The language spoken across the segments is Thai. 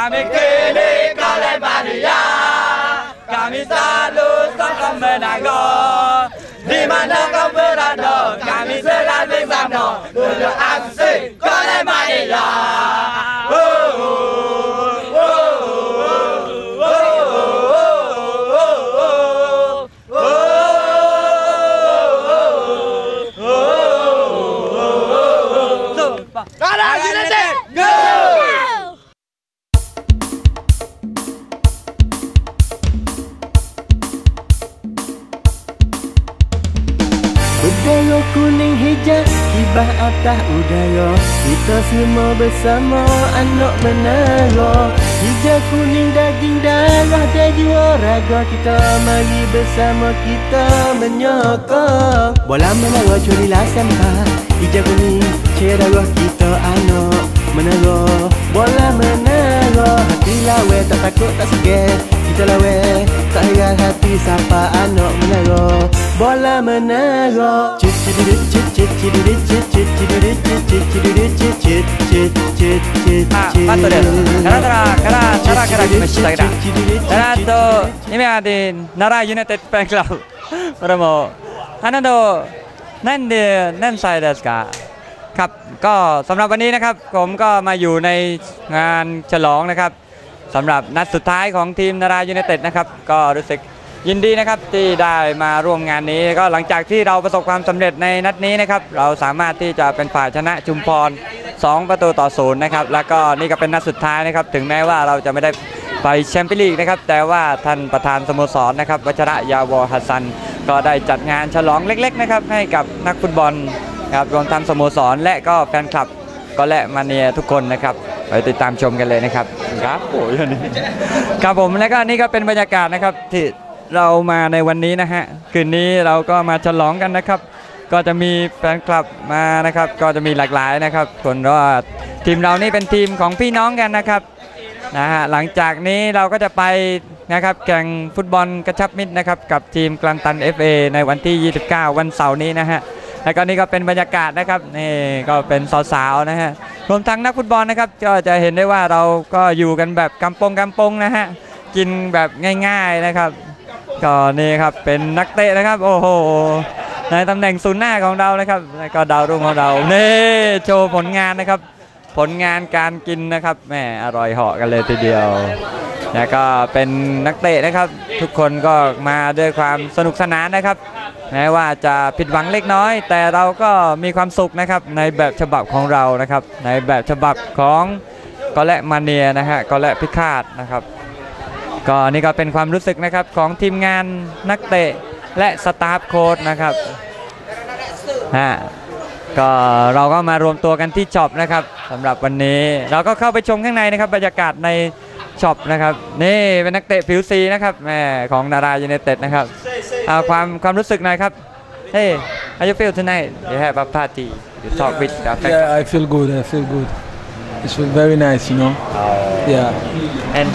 Kamikili Kalemania Kamisalu Sakamenago Di mana kau berada Kami selalu bersama Dulu aksi Kalemania Kibah atas udara. Kita semua bersama Anak menara. Hijau kuning daging darah Dan jiwa raga. Kita Mari bersama kita menyokong Bola menara curilah sampai Hijau kuning cerah kita anak menara. Bola menara. Hati lawe tak takut tak segan Kita lawe tak heran hati Siapa anak menara Bola menara Cit cit cit cit cit cit cit cit cit cit cit cit cit cit cit cit あ、カットです。カラカラカラカラカラ来ましたが。えっと、今で奈良ユナイテッドファンクラブ。これも、あなた、なんで何歳ですかครับก็สำหรับวันนี้นะครับ ผมก็มาอยู่ในงานฉลองนะครับ สำหรับนัดสุดท้ายของทีมนารายูไนเต็ดนะครับก็รู้สึกยินดีนะครับที่ได้มาร่วมงานนี้ก็หลังจากที่เราประสบความสำเร็จในนัดนี้นะครับเราสามารถที่จะเป็นฝ่ายชนะชุมพร 2 ประตูต่อศูนย์นะครับแล้วก็นี่ก็เป็นนัดสุดท้ายนะครับถึงแม้ว่าเราจะไม่ได้ไปแชมเปี้ยนลีกนะครับแต่ว่าท่านประธานสโมสรนะครับวัชระยาวอฮัสซัน ก็ได้จัดงานฉลองเล็กๆนะครับให้กับนักฟุตบอลครับรวมทั้งสโมสรและก็แฟนคลับก็และมาเนียทุกคนนะครับ ไปติดตามชมกันเลยนะครับครับโอ้ยอันนี้ครับผมและก็นี่ก็เป็นบรรยากาศนะครับที่เรามาในวันนี้นะฮะคืนนี้เราก็มาฉลองกันนะครับ ก็จะมีแฟนคลับมานะครับ ก็จะมีหลากหลายนะครับ คนว่าทีมเรานี่เป็นทีมของพี่น้องกันนะครับนะฮะหลังจากนี้เราก็จะไปนะครับแข่งฟุตบอลกระชับมิตรนะครับกับทีมกลันตัน FA ในวันที่ 29 วันเสาร์นี้นะฮะแล้วก็นี่ก็เป็นบรรยากาศนะครับนี่ก็เป็นสาวๆนะฮะ รวมทั้งนักฟุตบอลนะครับ ก็จะเห็นได้ว่าเราก็อยู่กันแบบกำปงกำปงนะฮะกินแบบง่าย ๆนะครับก็นี่ครับเป็นนักเตะนะครับ โอ้โหในตำแหน่งศูนย์หน้าของเรานะครับก็ดาวรุ่งของเรานี่โชว์ผลงานนะครับ ผลงานการกินนะครับแหมอร่อยเหาะกันเลยทีเดียวแล้วก็เป็นนักเตะนะครับ ทุกคนก็มาด้วยความสนุกสนานนะครับ แม้ว่าจะผิดหวังเล็กน้อย แต่เราก็มีความสุขนะครับในแบบฉบับของเรานะครับ ในแบบฉบับของกอและมาเนียนะฮะกอและพิฆาตนะครับก็นี่ก็เป็นความรู้สึกนะครับของทีมงานนักเตะและสตาฟโค้ชนะครับฮะก็เราก็มารวมตัวกันที่ช็อปนะครับสำหรับวันนี้เราก็เข้าไปชมข้างในนะครับบรรยากาศในช็อปนะครับนี่เป็นนักเตะผิวสีนะครับแม่ของนารายูไนเต็ดนะครับ เอาความความรู้สึกหน่อยครับ Hey how you feel tonight you have a party you talk with the fans Yeah, I feel good. I feel good. It's very nice, you know. Yeah. and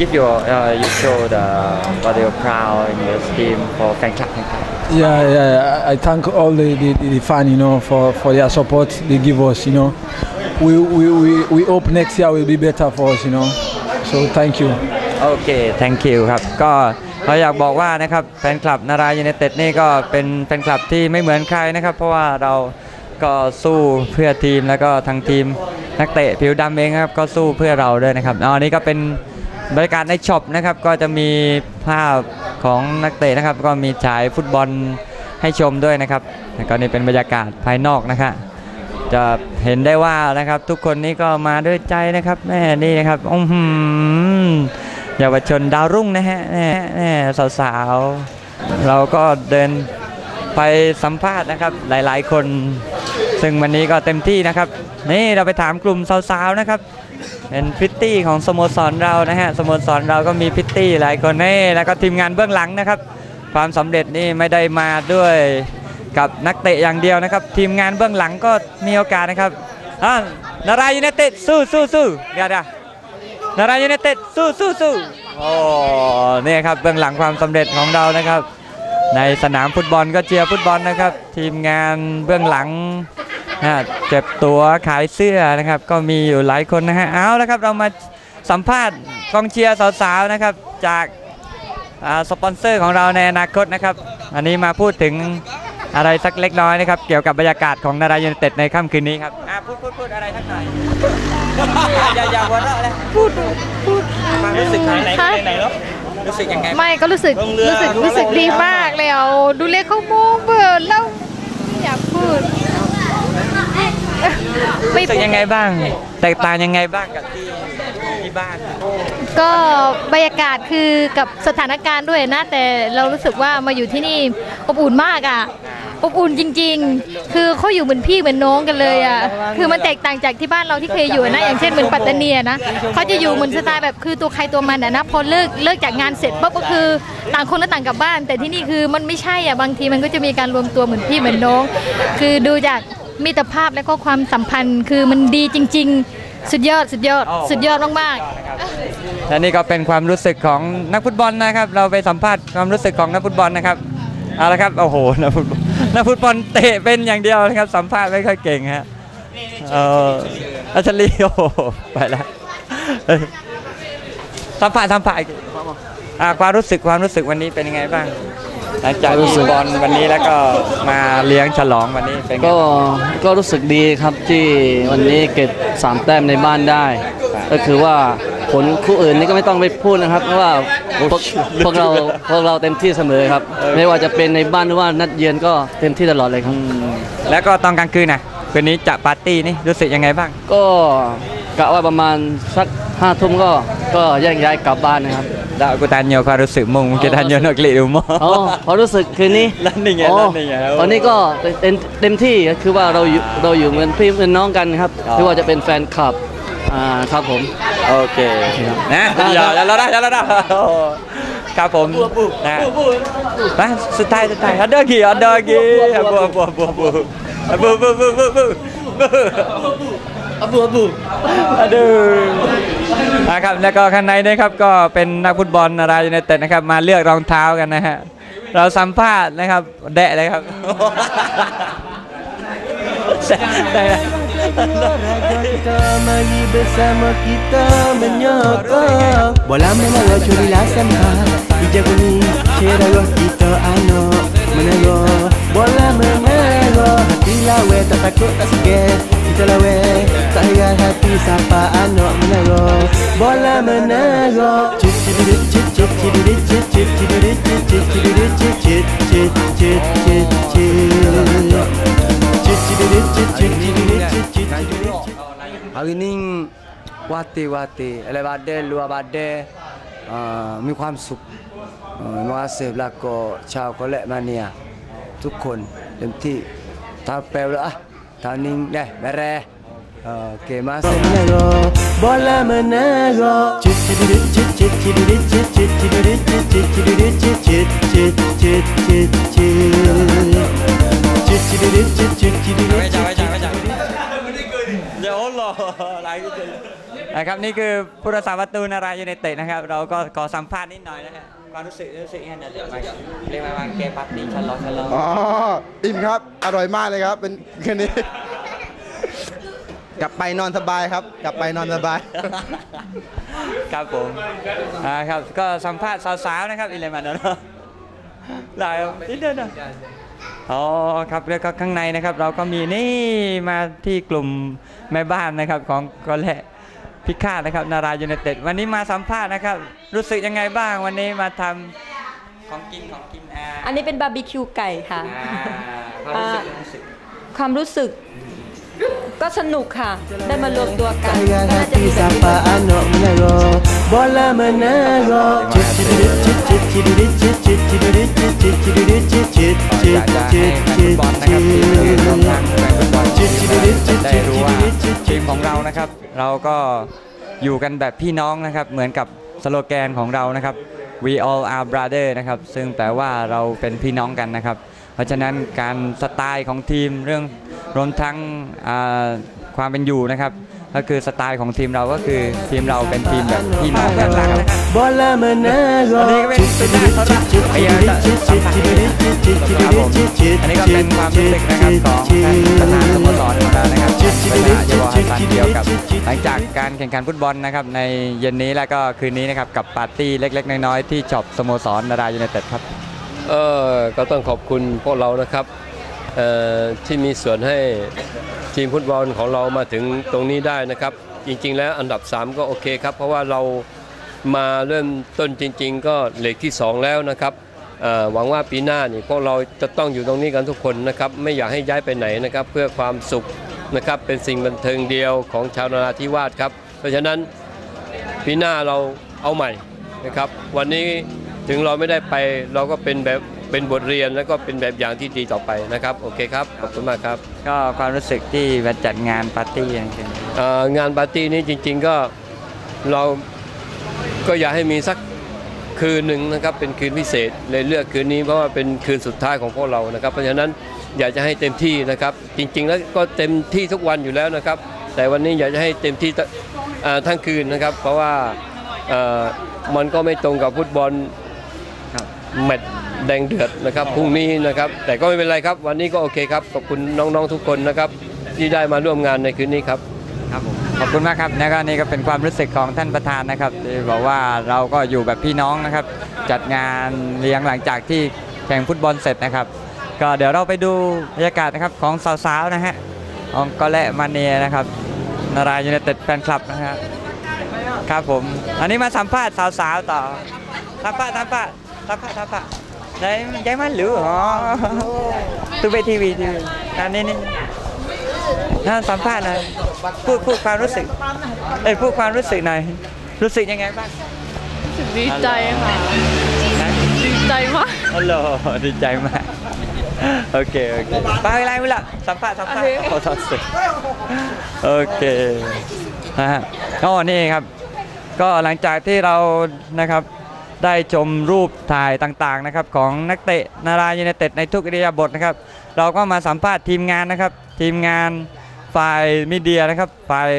give your uh, you show the what you're proud in your team for fan club fan club Yeah, yeah. I I thank all the, the, the fan, you know, for, for their support they give us, you know. We, we, we, we hope next year will be better for us, you know. So thank you. โอเค thank you ครับ ก็ เราอยากบอกว่านะครับแฟนคลับนารายูไนเต็ดนี่ก็เป็นแฟนคลับที่ไม่เหมือนใครนะครับ เพราะว่าเราก็สู้เพื่อทีมแล้วก็ทางทีมนักเตะผิวดำเองครับก็สู้เพื่อเราด้วยนะครับอ๋อนี่ก็เป็นบรรยากาศในช็อปนะครับก็จะมีภาพของนักเตะนะครับ ก็มีฉายฟุตบอลให้ชมด้วยนะครับแล้วก็นี่เป็นบรรยากาศภายนอกนะครับจะเห็นได้ว่านะครับทุกคนนี่ก็มาด้วยใจนะครับแม่นี่นะครับอือหือ เยาวชนดาวรุ่งนะฮะแม่แม่สาวๆ เราก็เดินไปสัมภาษณ์นะครับหลายๆ คน ซึ่งวันนี้ก็เต็มที่นะครับ นี่เราไปถามกลุ่มสาวๆนะครับเป็นพิตตี้ของสโมสรเรานะฮะสโมสรเราก็มีพิตตี้หลายคนนี่แล้วก็ทีมงานเบื้องหลังนะครับ ความสำเร็จนี่ไม่ได้มาด้วยกับนักเตะอย่างเดียวนะครับ ทีมงานเบื้องหลังก็มีโอกาสนะครับอ่านารายยูไนเต็ดสู้สู้สู้เดี๋ยวเดี๋ยว นารายยูไนเต็ดสู้สู้สู้โอ้เนี่ยครับเบื้องหลังความสำเร็จของเรานะครับ ในสนามฟุตบอลก็เชียร์ฟุตบอลนะครับ ทีมงานเบื้องหลังนะเก็บตัวขายเสื้อนะครับ ก็มีอยู่หลายคนนะฮะเอาละครับเรามาสัมภาษณ์กองเชียร์สาวๆนะครับจากสปอนเซอร์ของเราในอนาคตนะครับ อันนี้มาพูดถึง อะไรสักเล็กน้อยนะครับ เกี่ยวกับบรรยากาศของนารายูไนเต็ดในค่ำคืนนี้ครับอะพูดพูดพูดอะไรสักหน่อยอย่าอย่าหัวเราะเลยพูดพูดความรู้สึกไหนไหนคะไหนแล้วรู้สึกยังไงไม่ก็รู้สึกรู้สึกรู้สึกดีมากเลยเอาดูเลขเขาโมงเบิร์แล้วไม่อยากพูดไม่รู้สึกยังไงบ้าง แตกต่างยังไงบ้างกับที่ที่บ้าน ก็บรรยากาศคือกับสถานการณ์ด้วยนะ แต่เรารู้สึกว่ามาอยู่ที่นี่อบอุ่นมากอะ อบอุ่นจริง ๆ คือเขาอยู่เหมือนพี่เหมือนน้องกันเลยอะ คือมันแตกต่างจากที่บ้านเราที่เคยอยู่นะ อย่างเช่นเหมือนปัตตานีอะนะเขาจะอยู่เหมือนสไตล์แบบคือตัวใครตัวมันอะนะ พอเลิกเลิกจากงานเสร็จปุ๊บก็คือต่างคนก็ต่างกลับบ้าน แต่ที่นี่คือมันไม่ใช่อะ บางทีมันก็จะมีการรวมตัวเหมือนพี่เหมือนน้อง คือดูจากมิตรภาพและก็ความสัมพันธ์ คือมันดีจริง ๆ สุดยอดสุดยอด สุดยอดมากๆและนี่ก็เป็นความรู้สึกของนักฟุตบอลนะครับ เราไปสัมภาษณ์ความรู้สึกของนักฟุตบอลนะครับเอาละครับโอ้โหนักฟุตบอล นักฟุตบอลเตะเป็นอย่างเดียวนะครับสัมภาษณ์ไม่ค่อยเก่งฮะเอออัชลีโอ้โหไปแล้วเอ้ยสัมภาษณ์สัมภาษณ์อ่าความรู้สึกความรู้สึกวันนี้เป็นยังไงบ้างหลังจากที่บอลวันนี้แล้วก็มาเลี้ยงฉลองวันนี้เป็นไงก็ก็รู้สึกดีครับที่วันนี้เก็บสามแต้มในบ้านได้ ก็คือว่า ผลคู่อื่นนี่ก็ไม่ต้องไปพูดนะครับ เพราะว่าพวกพวกเราพวกเราเต็มที่เสมอครับ ไม่ว่าจะเป็นในบ้านหรือว่านัดเยือนก็เต็มที่ตลอดเลยครับ แล้วก็ตอนกลางคืนนะคืนนี้จะปาร์ตี้นี่รู้สึกยังไงบ้าง ก็กะว่าประมาณสักห้าทุ่มก็ก็แยกย้ายกลับบ้านนะครับ Dah aku tanya kau รู้สึกมึง kita tanya nak klik rumah อ๋อพอรู้สึกคืนนี้นั่นนี่ไงอ๋อนั่นนี่ไงตอนนี้ก็เต็มเต็มที่ก็คือว่าเราอยู่เราอยู่เหมือนพี่เป็นน้องกันครับอ๋อไม่ว่าจะเป็นแฟนคลับ อ่าครับผม โอเคนะอย่าอย่าแล้วนะอย่าแล้วนะโอ้ครับผมนะไปสุดท้ายสุดท้าย ada lagi ada lagi abu abu abu abu abu abu abu abu abu abu อดูนะครับแล้วก็ข้างในนะครับก็เป็นนักฟุตบอลนารายยูไนเต็ดนะครับมาเลือกรองเท้ากันนะฮะเราสัมภาษณ์นะครับแดะเลยครับแดะ Kita mari bersama kita menyokong Bola menara curilah sampai Hijau kuning cerah kita anak menara Bola menara hati lawe tak takut tak sikit Kita lawe tak heran hati siapa anak menara Bola menara Cip cidirit cip cip cidirit cip cip cidirit cip cip cidirit cip cip cip cip cip cip Cip cidirit cip cip cidirit cip cip cidirit cip Hari ni wati-wati Ele badai luar badai uh, มีความสุขเอ่อมาเสพแล้วก็ชาวคอลเลกมาเนียทุกคนเต็มที่ถ้าแปลว่าอะทางนี้ได้แบแรเอ่อเกมาเสพ menara bola menara cip cidirit cip cip cidirit cip cip cidirit cip cip cidirit cip cip cip cip cip cip cip cidirit cip cip cidirit cip cip Ya Allah อะไรกันะครับนี่คือผู้รักษาประตูนารายยูไนเต็ดนะครับ เราก็ขอสัมภาษณ์นิดหน่อยนะฮะความรู้สึกรู้สึกยังไงเดี๋ยวมาเรียกมาวางเกปาร์ตี้ชันลอชันล้ออ๋ออิ่มครับอร่อยมากเลยครับ เป็นแคืนนี้กลับไปนอนสบายครับ กลับไปนอนสบาย ครับผมอ่าครับก็สัมภาษณ์สาวๆนะครับอิเลมันเนาะได้ครับนิดเดียวนะ อ๋อครับแล้วก็ข้างในนะครับ เราก็มีนี่มาที่กลุ่มแม่บ้านนะครับของกอแหละพิฆาตนะครับ นารายยูไนเต็ดวันนี้มาสัมภาษณ์นะครับ รู้สึกยังไงบ้างวันนี้มาทำของกินของกินอ่าอันนี้เป็นบาร์บีคิวไก่ค่ะอ่าความรู้สึกความรู้สึกความรู้สึกก็สนุกค่ะได้มารวมตัวกัน Sayang ก็น่าจะ hati มีแต่ siapa anak menara Bola menara Cip cidirit cip cip cidirit cip cip cidirit cip cip cidirit cip cip อ cip ยากจะให้ cip แฟนฟุต cip บอลนะครับที่รวมทั้งแฟนฟุตบอลทีมจิตจิตจิตได้รู้ว่าจิตจิตทีมของเรานะครับเราก็อยู่กันแบบพี่น้องนะครับเหมือนกับสโลแกนของเรานะครับ we all are brother นะครับซึ่งแปลว่าเราเป็นพี่น้องกันนะครับเพราะฉะนั้นการสไตล์ของทีมเรื่องรวมทั้งอ่าความเป็นอยู่นะครับ ก็คือสไตล์ของทีมเราก็คือทีมเราเป็นทีมแบบพี่น้องกันนะครับ Bola menara Ini kan Cip cidirit cip cip cidirit cip cip cidirit cip cip ครับผม cidirit cip cip อันนี้ก็เป็นความรู้สึกนะครับของท่านประธานสโมสรของเรานะครับจิตจิตเวลาเยาวฮัสซันเกี่ยวกับ หลังจากการการแข่งขันฟุตบอลนะครับในเย็นนี้แล้วก็คืนนี้นะครับกับปาร์ตี้เล็ก ๆ น้อยๆที่จบสโมสรนารายูไนเต็ดครับเออก็ต้องขอบคุณพวกเรานะครับเอ่อที่มีส่วนให้ ทีมฟุตบอลของเรามาถึงตรงนี้ได้นะครับ จริง ๆ แล้วอันดับ 3 ก็โอเคครับ เพราะว่าเรามาเริ่มต้นจริง ๆ ก็เหล็กที่ 2 แล้วนะครับหวังว่าปีหน้านี่พวกเราจะต้องอยู่ตรงนี้กันทุกคนนะครับไม่อยากให้ย้ายไปไหนนะครับ เพื่อความสุขนะครับเป็นสิ่งบันเทิงเดียวของชาวนราธิวาสครับ เพราะฉะนั้นปีหน้าเราเอาใหม่นะครับ วันนี้ถึงเราไม่ได้ไปเราก็เป็นแบบ เป็นบทเรียนแล้วก็เป็นแบบอย่างที่ดีต่อไปนะครับ โอเคครับ ขอบคุณมากครับ ก็ความรู้สึกที่มาจัดงานปาร์ตี้อย่างเช่นเอ่องานปาร์ตี้นี้จริง ๆก็เราก็อยากให้มีสักคืนหนึ่งนะครับเป็นคืนพิเศษเลยเลือกคืนนี้เพราะว่าเป็นคืนสุดท้ายของพวกเรานะครับ เพราะฉะนั้นอยากจะให้เต็มที่นะครับ จริง ๆ แล้วก็เต็มที่ทุกวันอยู่แล้วนะครับ แต่วันนี้อยากจะให้เต็มที่ตเอ่อทั้งคืนนะครับ เพราะว่าเอ่อมันก็ไม่ตรงกับฟุตบอลแมตช์ แดงเดือดนะครับพรุ่งนี้นะครับ แต่ก็ไม่เป็นไรครับ วันนี้ก็โอเคครับขอบคุณน้องๆทุกคนนะครับที่ได้มาร่วมงานในคืนนี้ครับครับผมขอบคุณมากครับแล้วก็นี่ก็เป็นความรู้สึกของท่านประธานนะครับที่บอกว่าเราก็อยู่แบบพี่น้องนะครับ จัดงานเลี้ยงหลังจากที่แข่งฟุตบอลเสร็จนะครับ ก็เดี๋ยวเราไปดูบรรยากาศนะครับของสาวๆนะฮะของกอและมาเนียนะครับ นารายยูไนเต็ดแฟนคลับนะฮะครับผม อันนี้มาสัมภาษณ์สาวๆต่อสัมภาษณ์สัมภาษณ์สัมภาษณ์สัมภาษณ์ ได้ย้ายมาหรืออ๋อตูไปทีวีทีวีอันนี้นี่น่าสัมภาษณ์หน่อยพูดพูดความรู้สึกเอ้ยพูดความรู้สึกหน่อยรู้สึกยังไงบ้างดีใจค่ะดีใจมากฮัลโหลดีใจมากโอเคโอเคไปอะไรมึงล่ะสัมภาษณ์สัมภาษณ์ขอโทษสิโอเคนะฮะก็นี่ครับ ก็หลังจากที่เรานะครับ ได้ชมรูปถ่ายต่างๆนะครับของนักเตะนารายูไนเต็ดในทุกอิริยาบถนะครับ เราก็มาสัมภาษณ์ทีมงานนะครับ ทีมงานฝ่ายมีเดียนะครับฝ่าย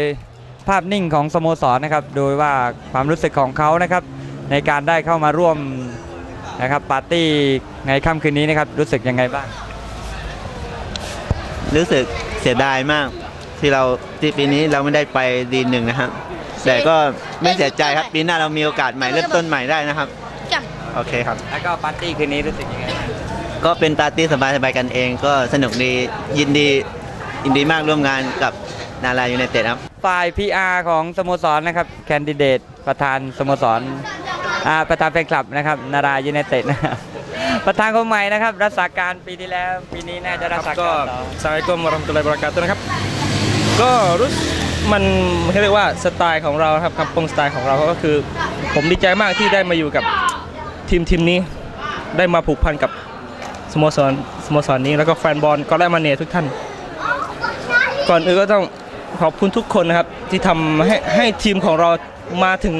ภาพนิ่งของสโมสรนะครับ โดยว่าความรู้สึกของเขานะครับ ในการได้เข้ามาร่วมนะครับปาร์ตี้ในค่ำคืนนี้นะครับ รู้สึกยังไงบ้าง รู้สึกเสียดายมาก ที่เราที่ปีนี้เราไม่ได้ไปดีหนึ่งนะครับ แต่ก็ไม่เสียใจครับปีหน้าเรามีโอกาสใหม่เริ่มต้นใหม่ได้นะครับโอเคครับ แล้วก็ปาร์ตี้คืนนี้รู้สึกยังไงบ้างก็เป็นปาร์ตี้สบายๆกันเอง ก็สนุกดียินดียินดีมากร่วมงานกับนารายูไนเต็ดครับ ฝ่าย PR ของสโมสรนะครับ แคนดิเดตประธานสโมสรอ่าประธานแฟนคลับนะครับ นารายูไนเต็ดนะครับประธานคนใหม่นะครับ รักษาการปีที่แล้ว ปีนี้น่าจะรักษาก็การต่อ Assalamualaikum warahmatullahi wabarakatuh นะครับ ก็รู้สึก มันเขาเรียกว่าสไตล์ของเราครับคำปงสไตล์ของเราก็คือ ผมดีใจมากที่ได้มาอยู่กับทีมทีมนี้ได้มาผูกพันกับสโมสรสโมสรนี้แล้วก็แฟนบอลก็และมาเนียทุกท่าน ก่อนอื่นก็ต้องขอบคุณทุกคนนะครับที่ทำให้ให้ทีมของเรามาถึง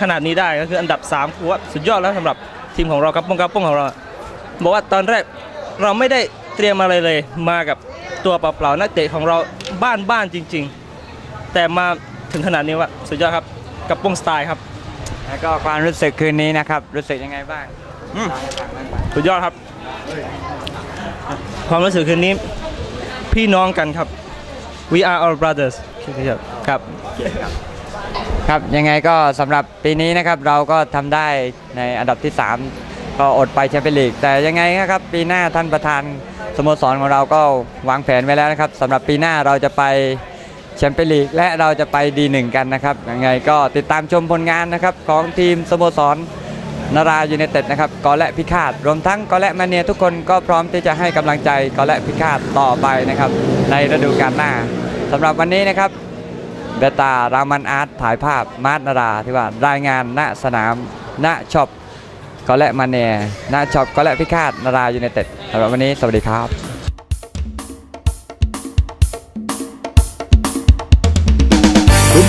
ขนาดนี้ได้ก็คืออันดับ3คือว่าสุดยอดแล้วสำหรับทีมของเราครับป้องกับป้องของเรา บอกว่าตอนแรกเราไม่ได้เตรียมอะไรเลยมากับตัวเปล่าๆนักเตะของเราบ้านบ้านจริง ๆ แต่มาถึงขนาดนี้ว่าสุดยอดครับกับป้องสไตล์ครับ แล้วก็ความรู้สึกคืนนี้นะครับ รู้สึกยังไงบ้างสุดยอดครับ ความรู้สึกคืนนี้ พี่น้องกันครับ we are all brothers ครับครับยังไงก็สำหรับปีนี้นะครับเราก็ทำได้ในอันดับที่ 3 ก็อดไปแชมเปี้ยนลีกแต่ยังไงนะครับปีหน้าท่านประธานสโมสรของเราก็วางแผนไว้แล้วนะครับสำหรับปีหน้าเราจะไป แชมเปี้ยนลีกและเราจะไปดีหนึ่งกันนะครับยังไงก็ติดตามชมผลงานนะครับของทีมสโมสรนารายูไนเต็ดนะครับกอและพิฆาตรวมทั้งกอและมาเนียทุกคนก็พร้อมที่จะให้กำลังใจกอและพิฆาตต่อไปนะครับในฤดูกาลหน้าสำหรับวันนี้นะครับเบตารามันอาร์ตถ่ายภาพมาร์ตนาราที่ว่ารายงานณสนามณช็อปก็และมาเนียณช็อปก็และพิฆาตนารายูไนเต็ดสำหรับวันนี้สวัสดีครับ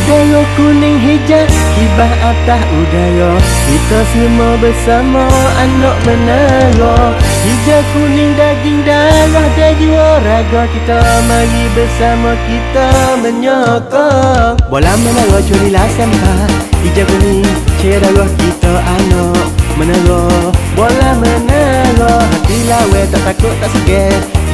Udara kuning hijau Kibah atas udara. Kita semua bersama Anak menara. Hijau kuning daging darah jiwa raga kita Mari bersama kita menyokong Bola menara curilah sempat Hijau kuning Cerah kita anak menara. Bola menara Hati lawe tak takut tak